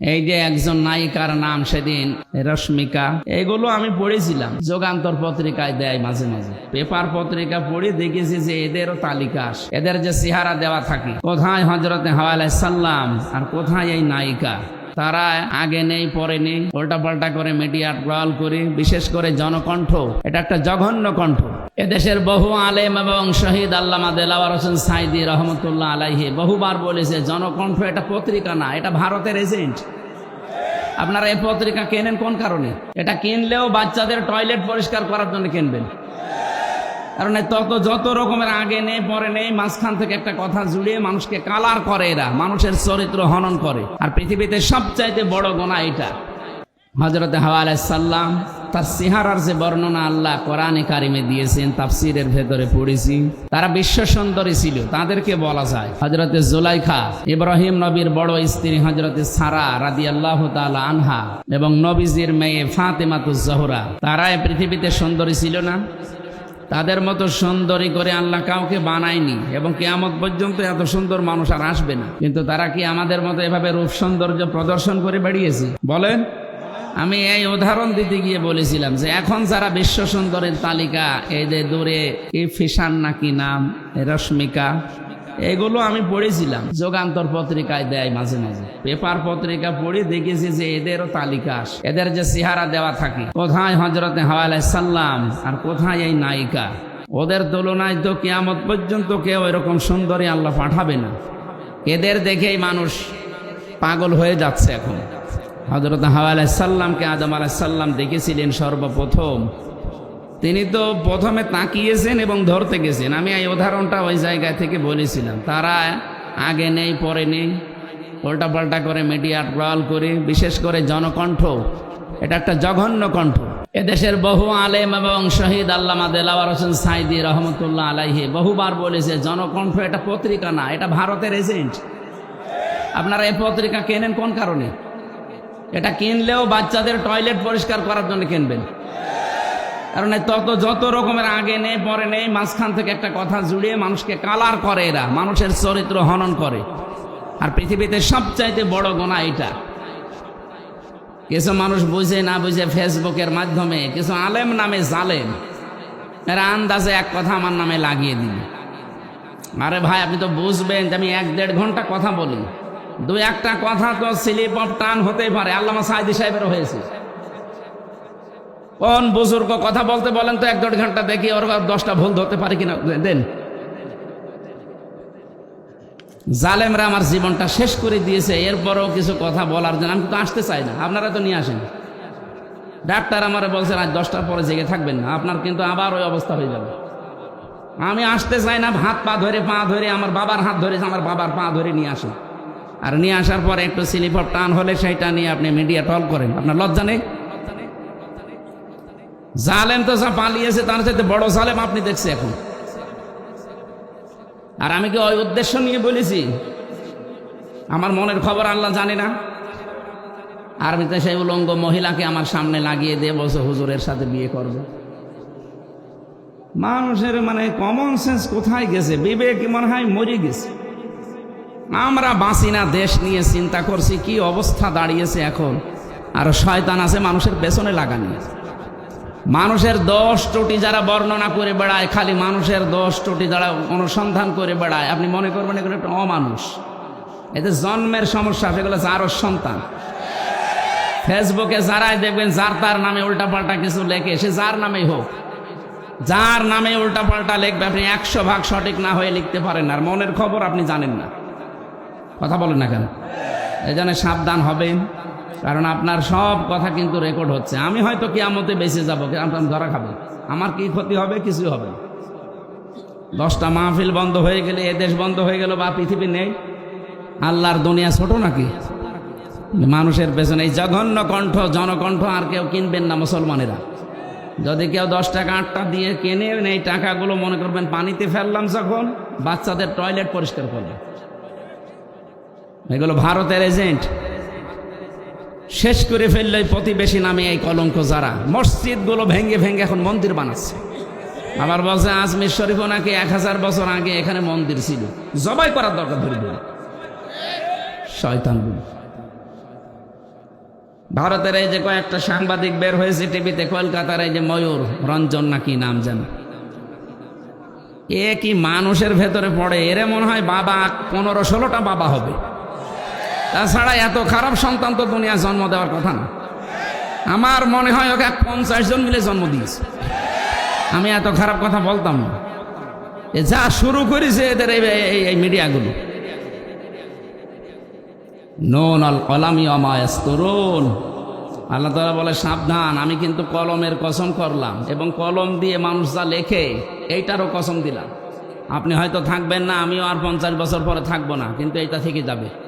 এই যে একজন নায়িকার নাম সেদিন, রশ্মিকা, এগুলো আমি পড়েছিলাম। যোগান্তর পত্রিকায় দেয় মাঝে মাঝে। পেপার পত্রিকা পড়ে দেখেছি যে এদেরও তালিকা আসে। এদের যে চেহারা দেওয়া থাকে, কোথায় হজরতে হাওয়ালাই সাল্লাম আর কোথায় এই নায়িকা? তারা আগে নেই, পরে নেই উল্টা পাল্টা করে মিডিয়া ট্রল করে, বিশেষ করে জনকণ্ঠ, এটা একটা জঘন্য কণ্ঠ। এদেশের বহু আলেম এবং শহীদ আল্লামা দেলাওয়ার হোসেন সাইদি রহমতুল্লাহ আলাইহি বহুবার বলেছে, জনকণ্ঠ এটা পত্রিকা না, এটা ভারতের এজেন্ট। আপনারা এই পত্রিকা কেনেন কোন কারণে? এটা কিনলেও বাচ্চাদের টয়লেট পরিষ্কার করার জন্য কিনবেন। কারণ তত যত রকমের আগে নেই, পরে নেই, মাঝখান থেকে একটা কথা জুড়িয়ে মানুষকে কালার করে এরা, মানুষের চরিত্র হনন করে। আর পৃথিবীতে সবচাইতে বড় গোনা এটা। হজরত হাওয়া সাল্লাম তার সিহারার যে বর্ণনা আল্লাহ কোরআনে কারিমে দিয়েছেন, তাফসিরের ভেতরে পড়েছি, তারা বিশ্ব সুন্দরী ছিল, তাদেরকে বলা যায়। হজরতে জুলাইখা, ইব্রাহিম নবীর বড় স্ত্রী হজরতে সারা রাদি আল্লাহ আনহা এবং নবীজির মেয়ে ফাতেমাতুজ জহরা, তারা পৃথিবীতে সুন্দরী ছিল না? তাদের মতো সুন্দরী করে আল্লাহ কাউকে বানায়নি এবং কেয়ামত পর্যন্ত এত সুন্দর মানুষ আর আসবে না। কিন্তু তারা কি আমাদের মতো এভাবে রূপ সৌন্দর্য প্রদর্শন করে বেরিয়েছে বলেন। আমি এই উদাহরণ দিতে গিয়ে বলেছিলাম যে এখন যারা বিশ্ব সুন্দরের তালিকা যে দূরে কি ফিসান নাকি নাম? রশ্মিকা। এগুলো আমি পড়েছিলাম। যোগান্তর পত্রিকায় দেয় মাঝে মাঝে। পেপার পত্রিকা পড়ে দেখেছি যে এদেরও তালিকা আসে। এদের যে চেহারা দেওয়া থাকে, কোথায় হজরতে হাওয়ালাই সাল্লাম আর কোথায় এই নায়িকা? ওদের তুলনায় তো কেয়ামত পর্যন্ত কেউ এরকম সুন্দরী আল্লাহ পাঠাবে না। এদের দেখেই মানুষ পাগল হয়ে যাচ্ছে এখন। হজরত হাওয়া সাল্লামকে আদম আলাহিসাল্লাম দেখেছিলেন সর্বপ্রথম। তিনি তো প্রথমে তাকিয়েছেন এবং ধরতে গেছেন। আমি এই উদাহরণটা ওই জায়গা থেকে বলেছিলাম। তারা আগে নেই, পরে নেই। উল্টাপাল্টা করে মিডিয়া ট্রল করে, বিশেষ করে জনকণ্ঠ। এটা একটা জঘন্য কণ্ঠ। এদেশের বহু আলেম এবং শহীদ আল্লামা দেলাওয়ার হোসেন সাইদি রহমতুল্লাহ আলাইহি বহুবার বলেছে, জনকণ্ঠ এটা পত্রিকা না, এটা ভারতের এজেন্ট। আপনারা এই পত্রিকা কেনেন, কোন কারণে? এটা কিনলেও বাচ্চাদের টয়লেট পরিষ্কার করার জন্য কিনবেন। কারণ তত যত রকমের আগে নেই, পরে নেই, মাঝখান থেকে একটা কথা জুড়িয়ে মানুষকে কালার করে এরা, মানুষের চরিত্র হনন করে। আর পৃথিবীতে সবচাইতে বড় গোনা এটা কিছু মানুষ বুঝে না বুঝে ফেসবুকের মাধ্যমে, কিছু আলেম নামে জালেম। এরা আন্দাজে এক কথা আমার নামে লাগিয়ে দিন আরে ভাই, আপনি তো বুঝবেন যে আমি এক দেড় ঘণ্টা কথা বলি। দু একটা কথা তো স্লিপ অফ টান হতেই পারে। আল্লামা সাইদি সাহেবেরও হয়েছে। কোন বুজুর্গ কথা বলতে বলেন তো এক দেড় ঘণ্টা দেখি ওর দশটা ভুল ধরতে পারে কিনা। দেন জালেমরা আমার জীবনটা শেষ করে দিয়েছে, এরপরেও কিছু কথা বলার জন্য। আমি তো আসতে চাই না, আপনারা তো নিয়ে আসেন। ডাক্তার আমার বলছেন আজ দশটার পরে জেগে থাকবেন না, আপনার কিন্তু আবার ওই অবস্থা হয়ে যাবে। আমি আসতে চাই না, হাত পা ধরে পা ধরে, আমার বাবার হাত ধরে, আমার বাবার পা ধরে নিয়ে আসেন। আর নিয়ে আসার পর একটু স্লিপ টান হলে সেইটা নিয়ে আপনি মিডিয়া টল করেন। আপনার লজ্জা নেই? জালেম তো যা পালিয়েছে, তার সাথে বড় জালেম আপনি দেখছে এখন। আর আমি কি ওই উদ্দেশ্য নিয়ে বলেছি? আমার মনের খবর আল্লাহ জানে না। আর আমি তো সেই উলঙ্গ মহিলাকে আমার সামনে লাগিয়ে দিয়ে বলছে, হুজুরের সাথে বিয়ে করবে। মানুষের মানে কমন সেন্স কোথায় গেছে? বিবেক মনে হয় মরে গেছে। আমরা বাঁচি না, দেশ নিয়ে চিন্তা করছি, কি অবস্থা দাঁড়িয়েছে এখন। আর শয়তান আছে মানুষের পেছনে লাগানি। মানুষের দশ ত্রুটি যারা বর্ণনা করে বেড়ায়, খালি মানুষের দশ ত্রুটি যারা অনুসন্ধান করে বেড়ায়, আপনি মনে করবেন এগুলো একটা অমানুষ। এতে জন্মের সমস্যা, সেগুলো যারও সন্তান। ফেসবুকে যারাই দেখবেন, যার তার নামে উল্টাপাল্টা কিছু লেখে, সে যার নামেই হোক, যার নামে উল্টাপাল্টা লিখবে, আপনি একশো ভাগ সঠিক না হয়ে লিখতে পারেন আর মনের খবর আপনি জানেন না। কথা বলেন না কেন? এই জন্য সাবধান হবেন, কারণ আপনার সব কথা কিন্তু রেকর্ড হচ্ছে। আমি হয়তো কিয়ামতে বেঁচে যাব আপনার ধরা খাবেন আমার কি ক্ষতি হবে? কিছু হবে দশটা মাহফিল বন্ধ হয়ে গেলে, এ দেশ বন্ধ হয়ে গেল বা পৃথিবী নেই। আল্লাহর দুনিয়া ছোট নাকি? মানুষের পেছনে এই জঘন্য কণ্ঠ, জনকণ্ঠ আর কেউ কিনবেন না মুসলমানেরা। যদি কেউ দশ টাকা আটটা দিয়ে কেনে, এই টাকাগুলো মনে করবেন পানিতে ফেললাম যখন, বাচ্চাদের টয়লেট পরিষ্কার করবে এগুলো ভারতের এজেন্ট। শেষ করে ফেললে প্রতিবেশী নামে এই কলঙ্ক যারা। মসজিদগুলো ভেঙে ভেঙে এখন মন্দির বানাচ্ছে। আবার বলছে আজমির শরীফও নাকি এক হাজার বছর আগে এখানে মন্দির ছিল। জবাই করার দরকার ধরে ধরে। শয়তান ভারতের এই যে কয়েকটা সাংবাদিক বের হয়েছে টিভিতে, কলকাতার এই যে ময়ূর, রঞ্জন নাকি নাম জানে এ কি মানুষের ভেতরে পড়ে? এরে মনে হয় বাবা, পনেরো ষোলোটা বাবা হবে। তাছাড়া এত খারাপ সন্তান তো দুনিয়া জন্ম দেওয়ার কথা না। আমার মনে হয় ওকে পঞ্চাশ জন মিলে জন্ম দিয়েছে। আমি এত খারাপ কথা বলতাম না। যা শুরু করেছে এদের এই- মিডিয়াগুলো। নুন আল কলামি অমায়স্তরুন আল্লাহ তালা বলে, সাবধান, আমি কিন্তু কলমের কসম করলাম এবং কলম দিয়ে মানুষ যা লেখে, এইটারও কসম দিলাম। আপনি হয়তো থাকবেন না, আমিও আর পঞ্চাশ বছর পরে থাকব না, কিন্তু এইটা থেকে যাবে।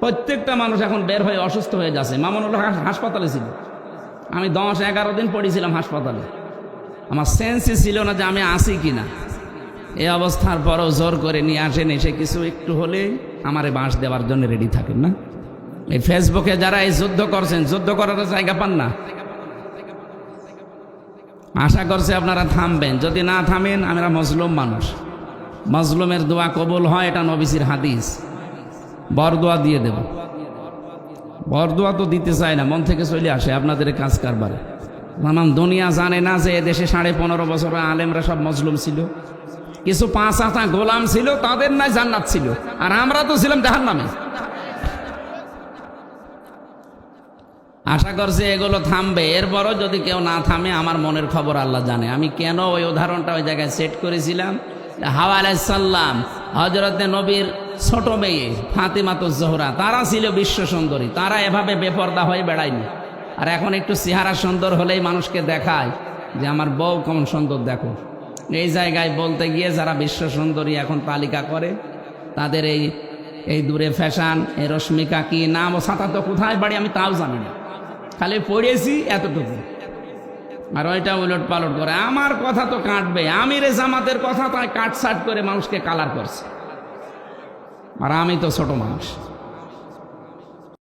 প্রত্যেকটা মানুষ এখন বের হয়ে অসুস্থ হয়ে যাচ্ছে মামুনুল হাসপাতালে ছিল। আমি দশ এগারো দিন পড়েছিলাম হাসপাতালে। আমার সেন্সই ছিল না যে আমি আসি কি না এই অবস্থার পরও জোর করে নিয়ে আসেন। এসে কিছু একটু হলে আমারে বাঁশ দেওয়ার জন্য রেডি থাকেন না। এই ফেসবুকে যারা এই যুদ্ধ করছেন, যুদ্ধ করার জায়গা পান না। আশা করছে আপনারা থামবেন। যদি না থামেন, আমরা মজলুম মানুষ। মজলুমের দোয়া কবুল হয়, এটা নবিসির হাদিস। বরদোয়া দিয়ে দেব। বরদোয়া তো দিতে চায় না, মন থেকে চলে আসে আপনাদের কাজ কারবারে। নানান দুনিয়া জানে না যে দেশে সাড়ে পনেরো বছর আলেমরা সব মজলুম ছিল। কিছু পাঁচ আটা গোলাম ছিল, তাদের নাই জান্নাত ছিল। আর আমরা তো ছিলাম জাহান নামে আশা করছে এগুলো থামবে। এরপরও যদি কেউ না থামে, আমার মনের খবর আল্লাহ জানে। আমি কেন ওই উদাহরণটা ওই জায়গায় সেট করেছিলাম? হাওয়া আলাইসাল্লাম হজরতে নবীর ছোট মেয়ে ফাতিমাত জোহরা। তারা ছিল বিশ্ব সুন্দরী। তারা এভাবে বেপর্দা হয়ে বেড়ায়নি। আর এখন একটু চেহারা সুন্দর হলেই মানুষকে দেখায় যে আমার বউ কেমন সুন্দর, দেখো। এই জায়গায় বলতে গিয়ে যারা বিশ্ব সুন্দরী এখন তালিকা করে, তাদের এই এই দূরে ফ্যাশন, এই রশ্মিকা কি নাম ও সাঁতার তো কোথায় বাড়ি আমি তাও জানি না। খালি পড়েছি এতটুকু। আর ওইটা উলট পালট করে। আমার কথা তো কাটবে। আমির জামাতের কথা তাই কাটসাট করে মানুষকে কালার করছে। আর আমি তো ছোট মানুষ।